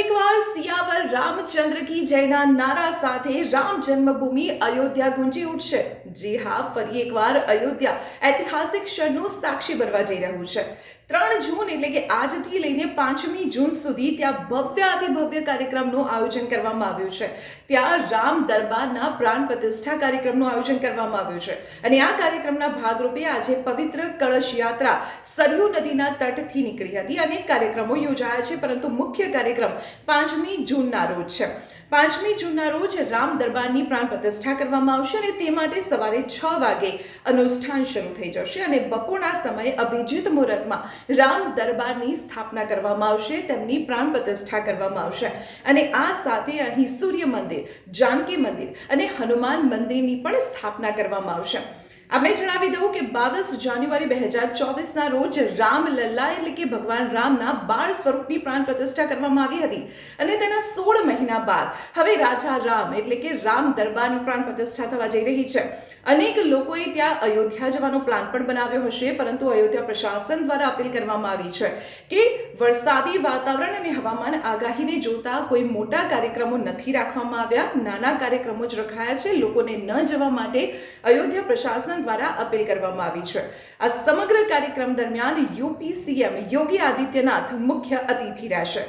એકવાર સિયાવર રામચંદ્ર કી જયના નારા સાથે રામ જન્મભૂમિ અયોધ્યા ગુંજી ઉઠશે. જી હા, ફરી એકવાર અયોધ્યા ઐતિહાસિક ક્ષણનું સાક્ષી બનવા જઈ રહ્યું છે. ત્રણ જૂન એટલે કે આજથી લઈને પાંચમી જૂન સુધી ત્યાં ભવ્ય કાર્યક્રમનું આયોજન કરવામાં આવ્યું છે. ત્યાં રામ દરબારના પ્રાણ પ્રતિષ્ઠા કાર્યક્રમનું આયોજન કરવામાં આવ્યું છે. અને આ કાર્યક્રમના ભાગરૂપે આજે પવિત્ર કળશ યાત્રા સરયુ નદીના તટથી નીકળી હતી. અનેક કાર્યક્રમો યોજાયા છે, પરંતુ મુખ્ય કાર્યક્રમ પાંચમી જૂનના રોજ છે. પાંચમી જૂનના રોજ રામ દરબારની પ્રાણ પ્રતિષ્ઠા કરવામાં આવશે અને તે માટે સવારે છ વાગે અનુષ્ઠાન શરૂ થઈ જશે અને બપોરના સમયે અભિજીત મુહૂર્તમાં રામ દરબારની સ્થાપના કરવામાં આવશે, તેમની પ્રાણ પ્રતિષ્ઠા કરવામાં આવશે. અને આ સાથે અહીં સૂર્ય મંદિર, જાનકી મંદિર અને હનુમાન મંદિરની પણ સ્થાપના કરવામાં આવશે. આપણે જણાવી દઉં કે બાવીસ જાન્યુઆરી બે હજાર ચોવીસના રોજ રામલલ્લા એટલે કે ભગવાન રામના બાળ સ્વરૂપની પ્રાણ પ્રતિષ્ઠા કરવામાં આવી હતી અને તેના સોળ મહિના બાદ હવે રાજા રામ એટલે કે રામ દરબારની પ્રાણ પ્રતિષ્ઠા થવા જઈ રહી છે. અનેક લોકોએ ત્યાં અયોધ્યા જવાનો પ્લાન પણ બનાવ્યો હશે, પરંતુ અયોધ્યા પ્રશાસન દ્વારા અપીલ કરવામાં આવી છે કે વરસાદી વાતાવરણ અને હવામાન આગાહીને જોતા કોઈ મોટા કાર્યક્રમો નથી રાખવામાં આવ્યા. નાના કાર્યક્રમો જ રખાયા છે. લોકોને ન જવા માટે અયોધ્યા પ્રશાસન દ્વારા અપીલ કરવામાં આવી છે. આ સમગ્ર કાર્યક્રમ દરમિયાન યુપી સીએમ યોગી આદિત્યનાથ મુખ્ય અતિથિ રહેશે.